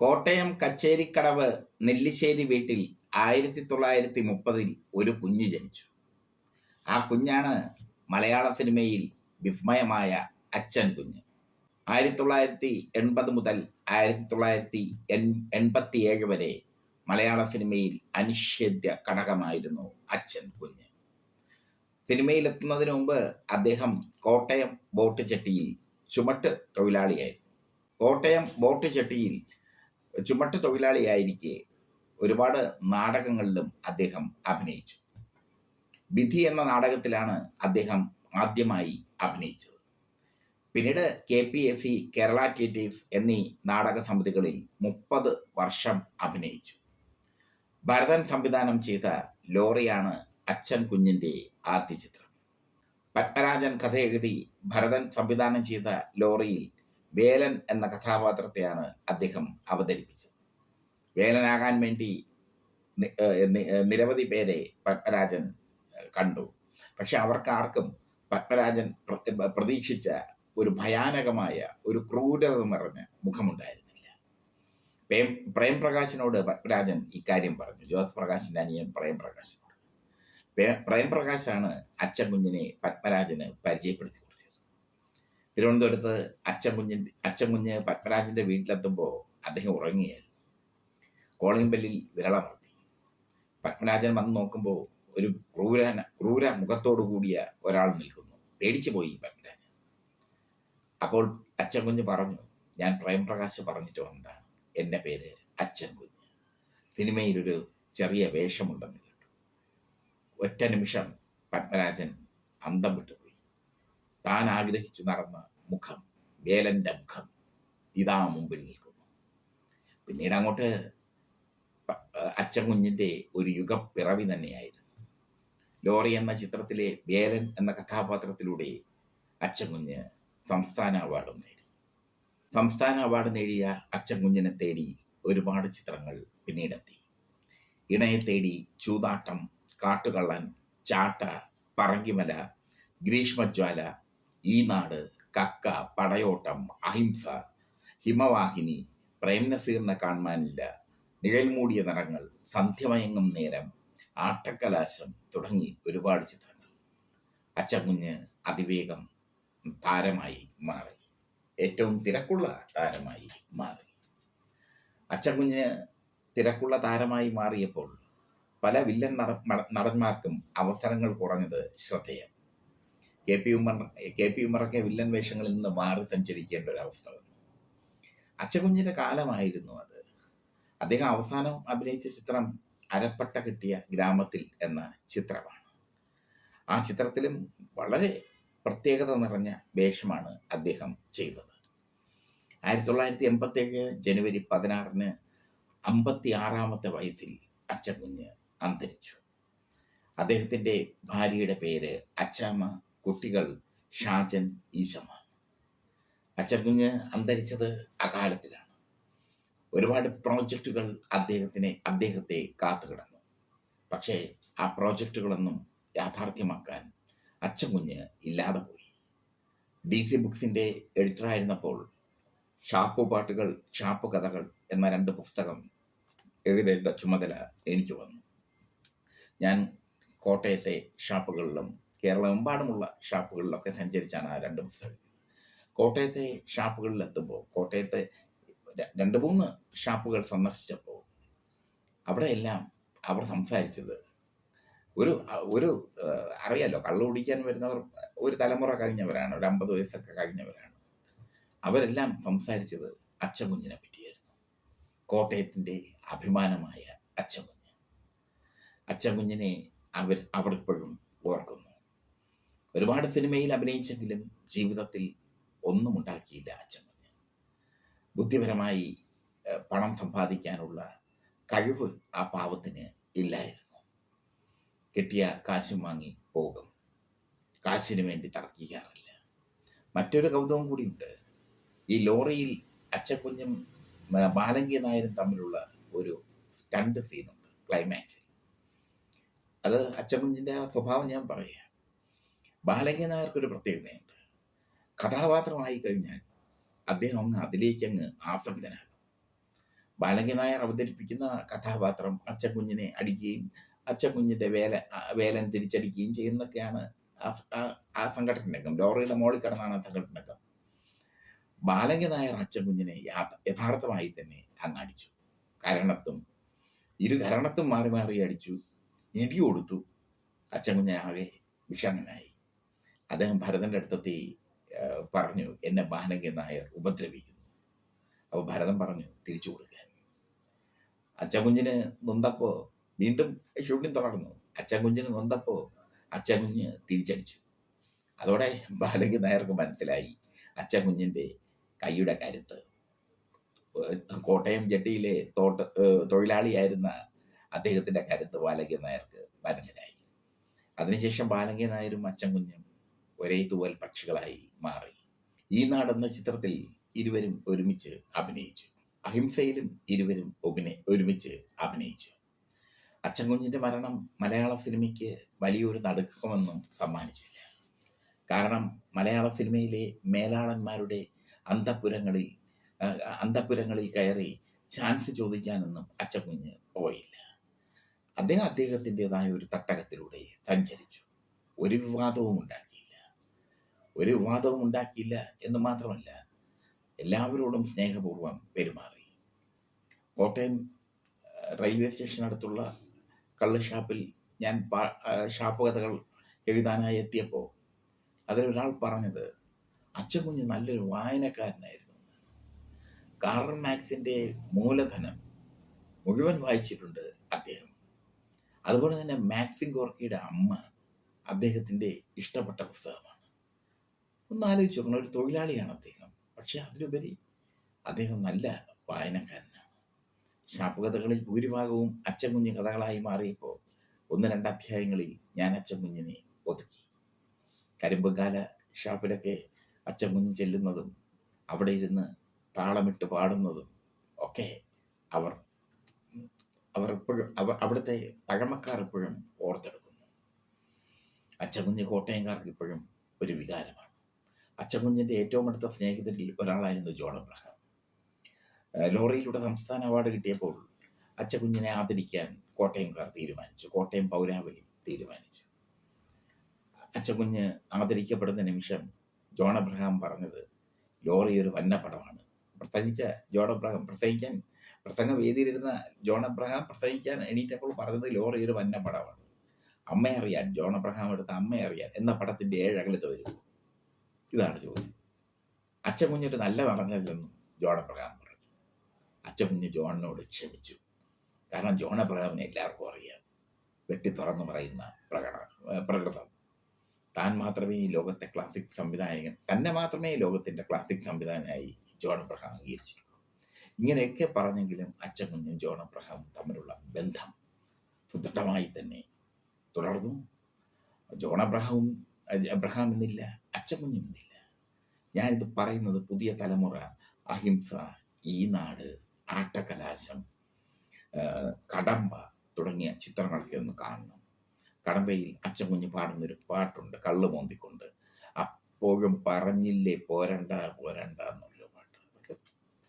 കോട്ടയം കച്ചേരിക്കടവ് നെല്ലിശ്ശേരി വീട്ടിൽ ആയിരത്തി തൊള്ളായിരത്തി മുപ്പതിൽ ഒരു കുഞ്ഞ് ജനിച്ചു. ആ കുഞ്ഞാണ് മലയാള സിനിമയിൽ വിസ്മയമായ അച്ഛൻ കുഞ്ഞ്. ആയിരത്തി തൊള്ളായിരത്തി എൺപത് മുതൽ ആയിരത്തി തൊള്ളായിരത്തി എൺ എൺപത്തിയേഴ് വരെ മലയാള സിനിമയിൽ അനിഷേധ്യ ഘടകമായിരുന്നു അച്ഛൻ കുഞ്ഞ്. സിനിമയിലെത്തുന്നതിന് മുമ്പ് അദ്ദേഹം കോട്ടയം ബോട്ട് ചട്ടിയിൽ ചുമട്ട് തൊഴിലാളിയായിരുന്നു കോട്ടയം ബോട്ട് ചെട്ടിയിൽ ചുമട്ട് തൊഴിലാളിയായിരിക്കെ ഒരുപാട് നാടകങ്ങളിലും അദ്ദേഹം അഭിനയിച്ചു. വിധി എന്ന നാടകത്തിലാണ് അദ്ദേഹം ആദ്യമായി അഭിനയിച്ചത്. പിന്നീട് K P S C Kerala theatres എന്നീ നാടക സമിതികളിൽ മുപ്പത് വർഷം അഭിനയിച്ചു. ഭരതൻ സംവിധാനം ചെയ്ത ലോറിയാണ് അച്ഛൻ കുഞ്ഞിന്റെ ആദ്യ ചിത്രം. പത്മരാജൻ കഥയെഴുതി ഭരതൻ സംവിധാനം ചെയ്ത ലോറിയിൽ വേലൻ എന്ന കഥാപാത്രത്തെയാണ് അദ്ദേഹം അവതരിപ്പിച്ചത്. വേലനാകാൻ വേണ്ടി നിരവധി പേരെ പത്മരാജൻ കണ്ടു. പക്ഷെ അവർക്കാർക്കും പത്മരാജൻ പ്രതീക്ഷിച്ച ഒരു ഭയാനകമായ ഒരു ക്രൂരത നിറഞ്ഞ മുഖമുണ്ടായിരുന്നില്ല. പ്രേം പ്രേംപ്രകാശിനോട് പത്മരാജൻ ഇക്കാര്യം പറഞ്ഞു. ജോസ് പ്രകാശിന്റെ അനിയൻ പ്രേംപ്രകാശിനോട്. പ്രേ- പ്രേംപ്രകാശാണ് അച്ഛൻ കുഞ്ഞിനെ പത്മരാജന് പരിചയപ്പെടുത്തി തിരുവനന്തപുരത്ത് അച്ഛൻ കുഞ്ഞിന്റെ അച്ഛൻ കുഞ്ഞ് പത്മരാജന്റെ വീട്ടിലെത്തുമ്പോൾ അദ്ദേഹം ഉറങ്ങിയായിരുന്നു. കോളിംഗ് ബെല്ലിൽ വിരളമർത്തി. പത്മരാജൻ വന്ന് നോക്കുമ്പോൾ ഒരു ക്രൂര ക്രൂര മുഖത്തോടു കൂടിയ ഒരാൾ നിൽക്കുന്നു. പേടിച്ചു പോയി പത്മരാജൻ. അപ്പോൾ അച്ഛൻ കുഞ്ഞ് പറഞ്ഞു ഞാൻ പ്രേംപ്രകാശ് പറഞ്ഞിട്ട് വന്നതാണ്. എന്റെ പേര് അച്ഛൻ കുഞ്ഞ്. സിനിമയിലൊരു ചെറിയ വേഷമുണ്ടെന്ന് കേട്ടു. ഒറ്റ നിമിഷം പത്മരാജൻ അന്തം വിട്ടുപോയി താൻ ആഗ്രഹിച്ചു നടന്ന മുഖം വേലന്റെ മുഖം ഇതാ മുമ്പിൽ നിൽക്കുന്നു. പിന്നീട് അങ്ങോട്ട് അച്ഛൻ കുഞ്ഞിന്റെ ഒരു യുഗപ്പിറവി തന്നെയായിരുന്നു. ലോറി എന്ന ചിത്രത്തിലെ വേലൻ എന്ന കഥാപാത്രത്തിലൂടെ അച്ഛൻ കുഞ്ഞ് സംസ്ഥാന അവാർഡും നേടി. സംസ്ഥാന അവാർഡ് നേടിയ അച്ഛൻ കുഞ്ഞിനെ തേടി ഒരുപാട് ചിത്രങ്ങൾ പിന്നീടെത്തി. ഇണയെ തേടി ചൂതാട്ടം കാട്ടുകള്ളൻ ചാട്ട പറങ്കിമല ഗ്രീഷ്മജ്വാല ഈ നാട് കക്ക പടയോട്ടം അഹിംസ ഹിമവാഹിനി പ്രേംനസീറിനെ കാണാനില്ല നിഴൽമൂടിയ നിറങ്ങൾ സന്ധ്യമയങ്ങും നേരം ആട്ടക്കലാശം തുടങ്ങി ഒരുപാട് ചിത്രങ്ങൾ. അച്ചക്കുഞ്ഞ് അതിവേഗം താരമായി മാറി. ഏറ്റവും തിരക്കുള്ള താരമായി മാറി. അച്ചക്കുഞ്ഞ് തിരക്കുള്ള താരമായി മാറിയപ്പോൾ പല വില്ലൻ നട നട- നടന്മാർക്കും അവസരങ്ങൾ കുറഞ്ഞത് ശ്രദ്ധേയം K P Umar K P ഉമ്മറൊക്കെ villain വേഷങ്ങളിൽ നിന്ന് മാറി സഞ്ചരിക്കേണ്ട ഒരു അവസ്ഥ വന്നു. അച്ചകുഞ്ഞിന്റെ കാലമായിരുന്നു അത്. അദ്ദേഹം അവസാനം അഭിനയിച്ച ചിത്രം അരപ്പട്ട കിട്ടിയ ഗ്രാമത്തിൽ എന്ന ചിത്രമാണ്. ആ ചിത്രത്തിലും വളരെ പ്രത്യേകത നിറഞ്ഞ വേഷമാണ് അദ്ദേഹം ചെയ്തത്. ആയിരത്തി തൊള്ളായിരത്തി എൺപത്തി ഏഴ് ജനുവരി പതിനാറിന് അമ്പത്തി ആറാമത്തെ വയസ്സിൽ അച്ചകുഞ്ഞ് അന്തരിച്ചു. അദ്ദേഹത്തിന്റെ ഭാര്യയുടെ പേര് അച്ചാമ്മ കുട്ടികൾ ഷാജൻ ഈശമ്മ കുഞ്ഞ് അന്തരിച്ചത് അകാലത്തിലാണ്. ഒരുപാട് പ്രോജക്റ്റുകൾ അദ്ദേഹത്തിനെ അദ്ദേഹത്തെ കാത്തുകിടന്നു. പക്ഷേ ആ പ്രോജക്റ്റുകളൊന്നും യാഥാർത്ഥ്യമാക്കാൻ അച്ചക്കുഞ്ഞ് ഇല്ലാതെ പോയി. ഡി സി ബുക്സിന്റെ എഡിറ്ററായിരുന്നപ്പോൾ ഷാപ്പു പാട്ടുകൾ ഷാപ്പു കഥകൾ എന്ന രണ്ട് പുസ്തകം എഴുതേണ്ട ചുമതല എനിക്ക് വന്നു. ഞാൻ കോട്ടയത്തെ ഷാപ്പുകളിലും കേരളമെമ്പാടുമുള്ള ഷാപ്പുകളിലൊക്കെ സഞ്ചരിച്ചാണ് ആ രണ്ട് പുസ്തകം കോട്ടയത്തെ ഷാപ്പുകളിൽ എത്തുമ്പോൾ കോട്ടയത്തെ രണ്ട് മൂന്ന് ഷാപ്പുകൾ സന്ദർശിച്ചപ്പോൾ അവിടെയെല്ലാം അവർ സംസാരിച്ചത് ഒരു ഒരു അറിയാലോ കള്ളു കുടിക്കാൻ വരുന്നവർ ഒരു തലമുറ കഴിഞ്ഞവരാണ് ഒരു അമ്പത് വയസ്സൊക്കെ കഴിഞ്ഞവരാണ്. അവരെല്ലാം സംസാരിച്ചത് അച്ചകുഞ്ഞിനെ പറ്റിയായിരുന്നു. കോട്ടയത്തിന്റെ അഭിമാനമായ അച്ചകുഞ്ഞ് അച്ചകുഞ്ഞിനെ അവർ അവർ ഇപ്പോഴും ഓർക്കുന്നു. ഒരുപാട് സിനിമയിൽ അഭിനയിച്ചെങ്കിലും ജീവിതത്തിൽ ഒന്നും ഉണ്ടാക്കിയില്ല അച്ചകുഞ്ഞ് ബുദ്ധിപരമായി പണം സമ്പാദിക്കാനുള്ള കഴിവ് ആ പാവത്തിന് ഇല്ലായിരുന്നു. കിട്ടിയ കാശും വാങ്ങി പോകും. കാശിന് വേണ്ടി തർക്കിക്കാറില്ല. മറ്റൊരു കൗതുകം കൂടിയുണ്ട്. ഈ ലോറിയിൽ അച്ചക്കുഞ്ഞും ബാലങ്കി നായരും തമ്മിലുള്ള ഒരു സ്റ്റണ്ട് സീനുണ്ട് ക്ലൈമാക്സിൽ. അത് അച്ചക്കുഞ്ഞിന്റെ സ്വഭാവം ഞാൻ പറയാം ബാലങ്കി നായർക്കൊരു പ്രത്യേകതയുണ്ട്. കഥാപാത്രമായി കഴിഞ്ഞാൽ അദ്ദേഹം അങ്ങ് അതിലേക്ക് അങ്ങ് ആസക്തനാകും അവതരിപ്പിക്കുന്ന കഥാപാത്രം അച്ചൻകുഞ്ഞിനെ അടിക്കുകയും അച്ചൻകുഞ്ഞിന്റെ വേല വേലൻ തിരിച്ചടിക്കുകയും ചെയ്യുന്നൊക്കെയാണ് ആ- ആ- ആ സംഘടനകം ലോറിയുടെ മോളിൽ കിടന്നാണ് ആ സംഘടനകം ബാലകി നായർ അച്ചൻകുഞ്ഞിനെ യാ- യഥാർത്ഥമായി തന്നെ അങ്ങടിച്ചു. കരണത്തും ഇരു കരണത്തും മാറി മാറി അടിച്ചു ഇടി കൊടുത്തു ആകെ വിഷമനായി. അദ്ദേഹം ഭരതന്റെ അടുത്തെത്തി പറഞ്ഞു എന്നെ ബാനകി നായർ ഉപദ്രവിക്കുന്നു. അപ്പോൾ ഭരതൻ പറഞ്ഞു തിരിച്ചു കൊടുക്കാൻ. അച്ചകുഞ്ഞിന് നൊന്തപ്പോ വീണ്ടും ഷൂട്ടിംഗ് തുടർന്നു അച്ചകുഞ്ഞിന് നൊന്തപ്പോ അച്ചകുഞ്ഞ് തിരിച്ചടിച്ചു. അതോടെ ബാലകി നായർക്ക് മനസ്സിലായി അച്ചൻകുഞ്ഞിന്റെ കൈയുടെ കരുത്ത്. കോട്ടയം ജെട്ടിയിലെ തോട്ട തൊഴിലാളിയായിരുന്ന അദ്ദേഹത്തിന്റെ കരുത്ത് ബാലകി നായർക്ക് മനസ്സിലായി. അതിനുശേഷം ബാലകി നായരും അച്ചൻകുഞ്ഞും ഒരേ തൂവൽ പക്ഷികളായി മാറി. ഈ നാടെന്ന ചിത്രത്തിൽ ഇരുവരും ഒരുമിച്ച് അഭിനയിച്ചു. അഹിംസയിലും ഇരുവരും ഒഭിനയ ഒരുമിച്ച് അഭിനയിച്ചു. അച്ചൻകുഞ്ഞിന്റെ മരണം മലയാള സിനിമയ്ക്ക് വലിയൊരു നടുക്കമെന്നും സമ്മാനിച്ചില്ല. കാരണം മലയാള സിനിമയിലെ മേലാളന്മാരുടെ അന്തപുരങ്ങളിൽ അന്തപുരങ്ങളിൽ കയറി ചാൻസ് ചോദിക്കാനൊന്നും അച്ചക്കുഞ്ഞ് പോയില്ല. അദ്ദേഹം അദ്ദേഹത്തിന്റെതായ ഒരു തട്ടകത്തിലൂടെ സഞ്ചരിച്ചു. ഒരു വിവാദവും ഉണ്ടാക്കിയില്ല ഒരു വിവാദവും ഉണ്ടാക്കിയില്ല എന്ന് മാത്രമല്ല എല്ലാവരോടും സ്നേഹപൂർവം പെരുമാറി. കോട്ടയം റെയിൽവേ സ്റ്റേഷനടുത്തുള്ള കള്ള് ഷാപ്പിൽ ഞാൻ ഷാപ്പ് കഥകൾ എഴുതാനായി എത്തിയപ്പോൾ അതിലൊരാൾ പറഞ്ഞത് അച്ചൻകുഞ്ഞ് നല്ലൊരു വായനക്കാരനായിരുന്നു. കാറൽ മാക്സിന്റെ മൂലധനം മുഴുവൻ വായിച്ചിട്ടുണ്ട് അദ്ദേഹം. അതുപോലെ തന്നെ മാക്സിൻ ഗോർക്കിയുടെ അമ്മ അദ്ദേഹത്തിന്റെ ഇഷ്ടപ്പെട്ട പുസ്തകമാണ്. ഒന്ന് ആലോചിച്ച് നോക്കണം. ഒരു തൊഴിലാളിയാണ് അദ്ദേഹം. പക്ഷെ അതിലുപരി അദ്ദേഹം നല്ല വായനക്കാരനാണ്. ഷാപ്പ് കഥകളിൽ ഭൂരിഭാഗവും അച്ചൻകുഞ്ഞ് കഥകളായി മാറിയപ്പോൾ ഒന്ന് രണ്ട് അധ്യായങ്ങളിൽ ഞാൻ അച്ചൻകുഞ്ഞിനെ ഒതുക്കി. കരിമ്പുകാല ഷാപ്പിലൊക്കെ അച്ചൻകുഞ്ഞ് ചെല്ലുന്നതും അവിടെ ഇരുന്ന് താളമിട്ട് പാടുന്നതും ഒക്കെ അവർ അവർ എപ്പോഴും അവർ അവിടുത്തെ പഴമക്കാർ എപ്പോഴും ഓർത്തെടുക്കുന്നു. അച്ചൻകുഞ്ഞ് കോട്ടയംകാർക്ക് ഇപ്പോഴും ഒരു വികാരമാണ്. അച്ചൻകുഞ്ഞിന്റെ ഏറ്റവും അടുത്ത സ്നേഹിതരിൽ ഒരാളായിരുന്നു ജോൺ അബ്രഹാം. ലോറിയിലൂടെ സംസ്ഥാന അവാർഡ് കിട്ടിയപ്പോൾ അച്ചകുഞ്ഞിനെ ആദരിക്കാൻ കോട്ടയംകാർ തീരുമാനിച്ചു. കോട്ടയം പൗരാവലി തീരുമാനിച്ചു. അച്ചകുഞ്ഞ് ആദരിക്കപ്പെടുന്ന നിമിഷം ജോൺ അബ്രഹാം പറഞ്ഞത് ലോറി ഒരു വന്നപടമാണ്. പ്രസംഗിച്ച ജോൺ അബ്രഹാം പ്രസംഗിക്കാൻ പ്രസംഗ വേദിയിലിരുന്ന ജോൺ അബ്രഹാം പ്രസംഗിക്കാൻ എണീറ്റപ്പോൾ പറഞ്ഞത് ലോറി ഒരു വന്ന പടമാണ് അമ്മയറിയാൻ ജോൺ അബ്രഹാം എടുത്ത അമ്മയറിയാൻ എന്ന പടത്തിന്റെ ഏഴകലത്ത് വരും. ഇതാണ് ചോദ്യം അച്ചൻകുഞ്ഞൊരു നല്ല നടനല്ലെന്നും ജോൺ അബ്രഹാം പറഞ്ഞു. അച്ചൻകുഞ്ഞ് ജോണിനോട് ക്ഷമിച്ചു. കാരണം ജോൺ അബ്രഹാമിനെ എല്ലാവർക്കും അറിയാം. വെട്ടി തുറന്നു പറയുന്ന പ്രകട പ്രകൃതം. താൻ മാത്രമേ ഈ ലോകത്തെ ക്ലാസിക് സംവിധായകൻ തന്നെ മാത്രമേ ഈ ലോകത്തിന്റെ ക്ലാസിക് സംവിധായകനായി ജോൺ അബ്രഹാം അംഗീകരിച്ചിട്ടുള്ളൂ. ഇങ്ങനെയൊക്കെ പറഞ്ഞെങ്കിലും അച്ചൻകുഞ്ഞും ജോൺ അബ്രഹാമും തമ്മിലുള്ള ബന്ധം സുദൃഢമായി തന്നെ തുടർന്നു. ജോൺ അബ്രഹാവും അജ് അബ്രഹാം എന്നില്ല അച്ഛമുഞ്ഞും എന്നില്ല ഞാനിത് പറയുന്നത് പുതിയ തലമുറ അഹിംസ ഈ നാട് ആട്ടകലാശം കടമ്പ തുടങ്ങിയ ചിത്രങ്ങളൊക്കെ ഒന്ന് കാണണം. കടമ്പയിൽ അച്ചൻകുഞ്ഞ് പാടുന്നൊരു പാട്ടുണ്ട് കള്ള് മോന്തിക്കൊണ്ട്. അപ്പോഴും പറഞ്ഞില്ലേ പോരണ്ട പോരണ്ട എന്നുള്ള പാട്ട്. അതൊക്കെ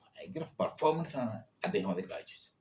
ഭയങ്കര പെർഫോമൻസ് ആണ് അദ്ദേഹം അതിൽ കാഴ്ചവെച്ചത്.